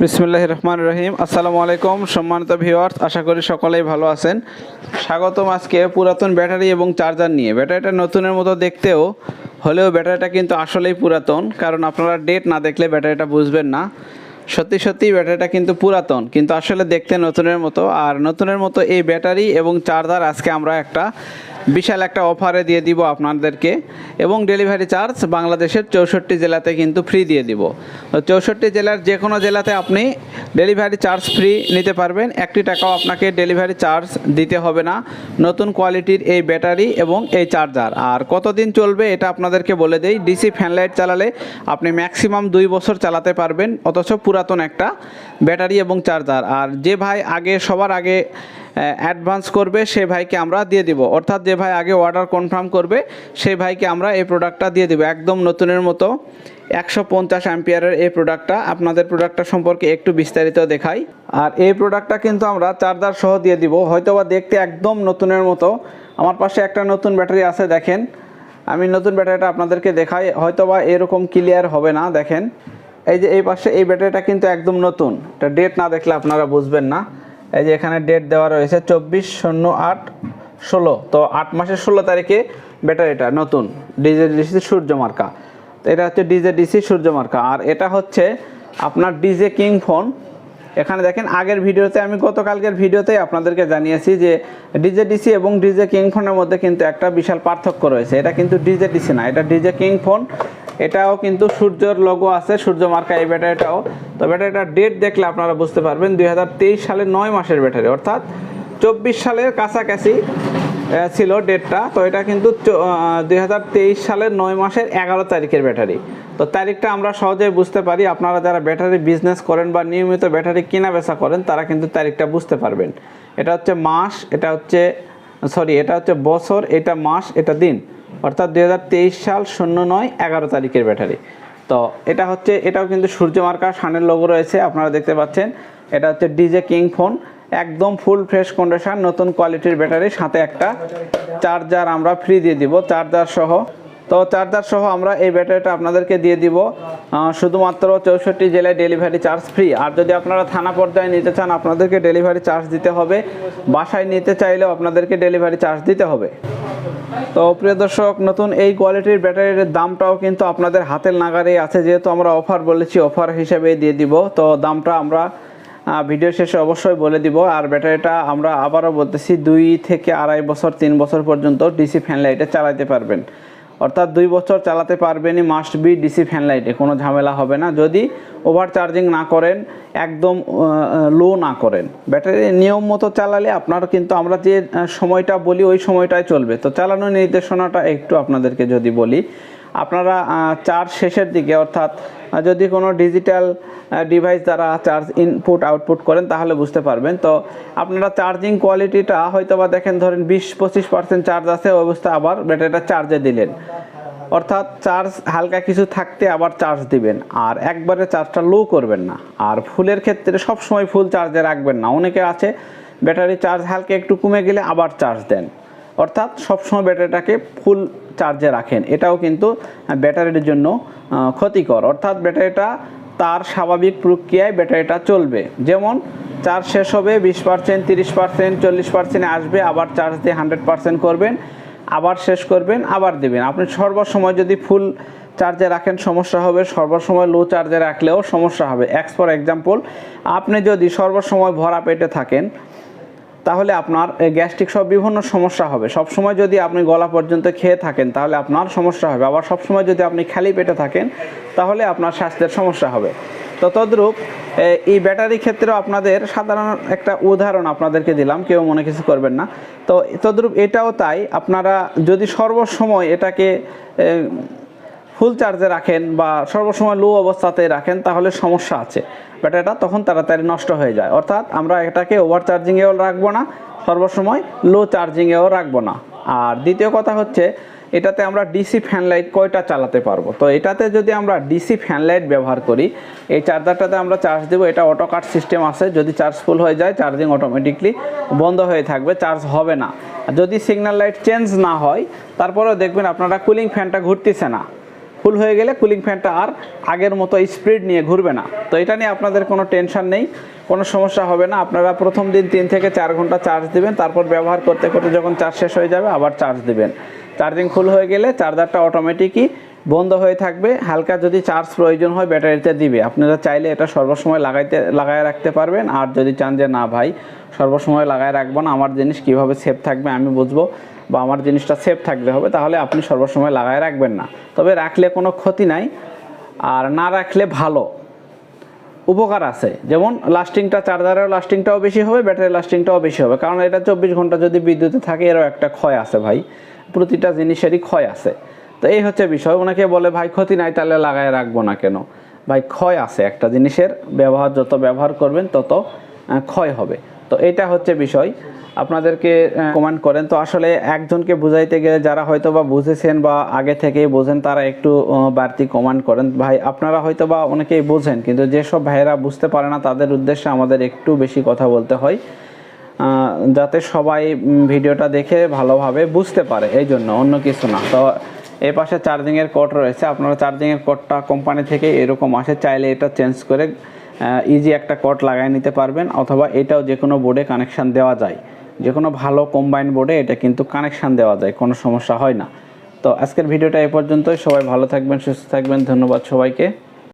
বিসমুল্লাহ রহমান রহিম। আসসালামু আলাইকুম, সম্মানিত ভিওয়ার্স আশা করি সকলেই ভালো আছেন। স্বাগতম আজকে পুরাতন ব্যাটারি এবং চার্জার নিয়ে। ব্যাটারিটা নতুনের মতো দেখতেও হলেও ব্যাটারিটা কিন্তু আসলেই পুরাতন, কারণ আপনারা ডেট না দেখলে ব্যাটারিটা বুঝবেন না। সত্যি সত্যি ব্যাটারিটা কিন্তু পুরাতন, কিন্তু আসলে দেখতে নতুনের মতো। আর নতুনের মতো এই ব্যাটারি এবং চার্জার আজকে আমরা একটা বিশাল একটা অফারে দিয়ে দিব আপনাদেরকে এবং ডেলিভারি চার্জ বাংলাদেশের চৌষট্টি জেলাতে কিন্তু ফ্রি দিয়ে দিব। চৌষট্টি জেলার যে কোনো জেলাতে আপনি ডেলিভারি চার্জ ফ্রি নিতে পারবেন। একটি টাকাও আপনাকে ডেলিভারি চার্জ দিতে হবে না। নতুন কোয়ালিটির এই ব্যাটারি এবং এই চার্জার। আর কতদিন চলবে এটা আপনাদেরকে বলে দেই। ডিসি ফ্যানলাইট চালালে আপনি ম্যাক্সিমাম দুই বছর চালাতে পারবেন, অথচ পুরাতন একটা ব্যাটারি এবং চার্জার। আর যে ভাই আগে, সবার আগে অ্যাডভান্স করবে সেই ভাইকে আমরা দিয়ে দিব। অর্থাৎ যে ভাই আগে অর্ডার কনফার্ম করবে সেই ভাইকে আমরা এই প্রোডাক্টটা দিয়ে দিব। একদম নতুনের মতো একশো পঞ্চাশ অ্যাম্পিয়ারের এই প্রোডাক্টটা আপনাদের প্রোডাক্টটা সম্পর্কে একটু বিস্তারিত দেখাই। আর এই প্রোডাক্টটা কিন্তু আমরা চার্জার সহ দিয়ে দিব। হয়তোবা দেখতে একদম নতুনের মতো। আমার পাশে একটা নতুন ব্যাটারি আছে, দেখেন। আমি নতুন ব্যাটারিটা আপনাদেরকে দেখাই। হয়তোবা এরকম ক্লিয়ার হবে না, দেখেন। এই যে এই পাশে এই ব্যাটারিটা কিন্তু একদম নতুন। এটা ডেট না দেখলে আপনারা বুঝবেন না। এই যে এখানে ডেট দেওয়া রয়েছে চব্বিশ শূন্য আট ষোলো। তো আট মাসের ষোলো তারিখে ব্যাটারিটা নতুন। ডিজে ডিসি সূর্য মার্কা। তো এটা হচ্ছে ডিজে ডিসি সূর্য মার্কা। আর এটা হচ্ছে আপনার ডিজে কিং ফোন এখানে দেখেন, আগের ভিডিওতে আমি গতকালকের ভিডিওতে আপনাদেরকে জানিয়েছি যে ডিজে ডিসি এবং ডিজে কিং ফোনের মধ্যে কিন্তু একটা বিশাল পার্থক্য রয়েছে। এটা কিন্তু ডিজে ডিসি না, এটা ডিজে কিং ফোন। এটাও কিন্তু সূর্যর লোগো আছে, সূর্য মার্কা এই ব্যাটারিটাও তো ব্যাটারিটার ডেট দেখলে আপনারা বুঝতে পারবেন দু হাজার তেইশ সালে নয় মাসের ব্যাটারি অর্থাৎ চব্বিশ সালের কাছাকাছি। ছিল ডেটটা তো এটা কিন্তু দুই সালের নয় মাসের এগারো তারিখের ব্যাটারি তো তারিখটা আমরা সহজেই বুঝতে পারি। আপনারা যারা ব্যাটারি বিজনেস করেন বা নিয়মিত ব্যাটারি কেনা বেচা করেন, তারা কিন্তু তারিখটা বুঝতে পারবেন। এটা হচ্ছে মাস, এটা হচ্ছে সরি এটা হচ্ছে বছর, এটা মাস, এটা দিন। অর্থাৎ দুই হাজার তেইশ সাল শূন্য নয়, এগারো তারিখের ব্যাটারি তো এটা হচ্ছে, এটাও কিন্তু সূর্য মার্কা সানের লোগো রয়েছে, আপনারা দেখতে পাচ্ছেন। এটা হচ্ছে ডিজে কিং ফোন একদম ফুল ফ্রেশ কন্ডিশন, নতুন কোয়ালিটির ব্যাটারি, সাথে একটা চার্জার আমরা ফ্রি দিয়ে দিব, চার্জার সহ। তো চার্জার সহ আমরা এই ব্যাটারিটা আপনাদেরকে দিয়ে দিব শুধুমাত্র চৌষট্টি জেলায় ডেলিভারি চার্জ ফ্রি আর যদি আপনারা থানা পর্যায়ে নিতে চান, আপনাদেরকে ডেলিভারি চার্জ দিতে হবে। বাসায় নিতে চাইলেও আপনাদেরকে ডেলিভারি চার্জ দিতে হবে। তো প্রিয় দর্শক, নতুন এই কোয়ালিটির ব্যাটারির দামটাও কিন্তু আপনাদের হাতের নাগারে আছে। যেহেতু আমরা অফার বলেছি অফার হিসেবে দিয়ে দিব। তো দামটা আমরা ভিডিও শেষে অবশ্যই বলে দিব, আর ব্যাটারিটা আমরা আবারও বলতেছি, দুই থেকে আড়াই বছর, তিন বছর পর্যন্ত ডিসি ফ্যান লাইটে চালাতে পারবেন। অর্থাৎ দুই বছর চালাতে পারবেনই মাস্ট বি ডিসি ফ্যান লাইটে, কোনো ঝামেলা হবে না। যদি ওভার চার্জিং না করেন, একদম লো না করেন। ব্যাটারি নিয়ম মতো চালালে আপনার কিন্তু আমরা যে সময়টা বলি, ওই সময়টাই চলবে। তো চালানোর নির্দেশনাটা একটু আপনাদেরকে যদি বলি আপনারা চার্জ শেষের দিকে, অর্থাৎ যদি কোনো ডিজিটাল ডিভাইস দ্বারা চার্জ ইনপুট আউটপুট করেন, তাহলে বুঝতে পারবেন। তো আপনারা চার্জিং কোয়ালিটিটা হয়তো বা দেখেন, ধরেন বিশ, পঁচিশ পার্সেন্ট চার্জ আছে, ওই অবস্থা আবার ব্যাটারিটা চার্জে দিলেন। অর্থাৎ চার্জ হালকা কিছু থাকতে আবার চার্জ দিবেন। আর একবারে চার্জটা লো করবেন না। আর ফুলের ক্ষেত্রে সব সময় ফুল চার্জে রাখবেন না। অনেকে আছে ব্যাটারি চার্জ হালকা একটু কমে গেলে আবার চার্জ দেন। অর্থাৎ সবসময় ব্যাটারিটাকে ফুল চার্জে রাখেন। এটাও কিন্তু ব্যাটারির জন্য ক্ষতিকর। অর্থাৎ ব্যাটারিটা তার স্বাভাবিক প্রক্রিয়ায় ব্যাটারিটা চলবে। যেমন চার্জ শেষ হবে বিশ পার্সেন্ট তিরিশ পার্সেন্ট চল্লিশ পার্সেন্টে আসবে, আবার চার্জ দিয়ে হান্ড্রেড পার্সেন্ট করবেন, আবার শেষ করবেন, আবার দেবেন। আপনি সর্বসময় যদি ফুল চার্জে রাখেন, সমস্যা হবে। সর্বসময় লো চার্জে রাখলেও সমস্যা হবে। এক্স ফর এক্সাম্পল আপনি যদি সর্বসময় ভরা পেটে থাকেন তাহলে আপনার গ্যাস্ট্রিক সব বিভিন্ন সমস্যা হবে। সব সময় যদি আপনি গলা পর্যন্ত খেয়ে থাকেন, তাহলে আপনার সমস্যা হবে। আবার সব সময় যদি আপনি খালি পেটে থাকেন, তাহলে আপনার স্বাস্থ্যের সমস্যা হবে। তো তদ্রূপ এই ব্যাটারি ক্ষেত্রেও আপনাদের সাধারণ একটা উদাহরণ আপনাদেরকে দিলাম, কেউ মনে কিছু করবেন না। তো তদ্রূপ এটাও তাই, আপনারা যদি সর্বসময় এটাকে ফুল চার্জে রাখেন বা সর্বসময় লো অবস্থাতে রাখেন, তাহলে সমস্যা আছে। ব্যাটারিটা তখন তাড়াতাড়ি নষ্ট হয়ে যায়। অর্থাৎ আমরা এটাকে ওভার চার্জিংয়েও রাখব না, সর্বসময় লো চার্জিংয়েও রাখব না। আর দ্বিতীয় কথা হচ্ছে, এটাতে আমরা ডিসি ফ্যান লাইট কয়টা চালাতে পারব? তো এটাতে যদি আমরা ডিসি ফ্যান লাইট ব্যবহার করি, এই চার্জারটাতে আমরা চার্জ দেবো, এটা অটো কাট সিস্টেম আছে, যদি চার্জ ফুল হয়ে যায় চার্জিং অটোমেটিকলি বন্ধ হয়ে থাকবে চার্জ হবে না। যদি সিগন্যাল লাইট চেঞ্জ না হয়, তারপরেও দেখবেন আপনারা কুলিং ফ্যানটা ঘুরতেছে না। ফুল হয়ে গেলে কুলিং ফ্যানটা আর আগের মতো স্পিড নিয়ে ঘুরবে না। তো এটা নিয়ে আপনাদের কোনো টেনশন নেই, কোনো সমস্যা হবে না। আপনারা প্রথম দিন তিন থেকে চার ঘণ্টা চার্জ দিবেন, তারপর ব্যবহার করতে করতে যখন চার্জ শেষ হয়ে যাবে আবার চার্জ দিবেন। চার্জিং ফুল হয়ে গেলে চার্জারটা অটোমেটিকই বন্ধ হয়ে থাকবে। হালকা যদি চার্জ প্রয়োজন হয় ব্যাটারিতে দিবে। আপনারা চাইলে এটা সর্বসময় লাগাইতে, লাগায় রাখতে পারবেন। আর যদি চান যে না ভাই, সর্বসময় লাগায় রাখব না, আমার জিনিস কীভাবে সেফ থাকবে আমি বুঝব। বা আমার জিনিসটা সেফ থাকতে হবে, তাহলে আপনি সর্বসময় লাগায় রাখবেন না। তবে রাখলে কোনো ক্ষতি নাই, আর না রাখলে ভালো। উপকার আছে, যেমন লাস্টিংটা চার্জারের লাস্টিংটাও বেশি হবে ব্যাটারি লাস্টিংটাও বেশি হবে। কারণ এটা চব্বিশ ঘণ্টা যদি বিদ্যুতে থাকে, এরও একটা ক্ষয় আছে ভাই। প্রতিটা জিনিসেরই ক্ষয় আছে। তো এই হচ্ছে বিষয়। ওনাকে বলে, ভাই, ক্ষতি নাই, তাহলে লাগায় রাখব না কেন? ভাই, ক্ষয় আছে। একটা জিনিসের ব্যবহার, যত ব্যবহার করবেন, তত ক্ষয় হবে। তো এটা হচ্ছে বিষয়। আপনাদেরকে কমেন্ট করেন। তো আসলে একজনকে বুঝাইতে গেলে যারা হয়তো বা বুঝেছেন বা আগে থেকেই বোঝেন, তারা একটু বাড়তি কমেন্ট করেন। ভাই, আপনারা হয়তো বা অনেকেই বোঝেন, কিন্তু যেসব ভাইয়েরা বুঝতে পারে না, তাদের উদ্দেশ্যে আমাদের একটু বেশি কথা বলতে হয় যাতে সবাই ভিডিওটা দেখে ভালোভাবে বুঝতে পারে। এই জন্য অন্য কিছু না। তো এই পাশে চার্জিংয়ের কোড রয়েছে। আপনারা চার্জিংয়ের কোডটা কোম্পানি থেকে এরকম আসে, চাইলে এটা চেঞ্জ করে ইজি একটা কোড লাগাই নিতে পারবেন, অথবা এটাও যে কোনো বোর্ডে কানেকশান দেওয়া যায়। যে কোনো ভালো কম্বাইন বোর্ডে এটা কিন্তু কানেকশান দেওয়া যায়, কোনো সমস্যা হয় না। তো আজকের ভিডিওটা এ পর্যন্তই। সবাই ভালো থাকবেন, সুস্থ থাকবেন। ধন্যবাদ সবাইকে।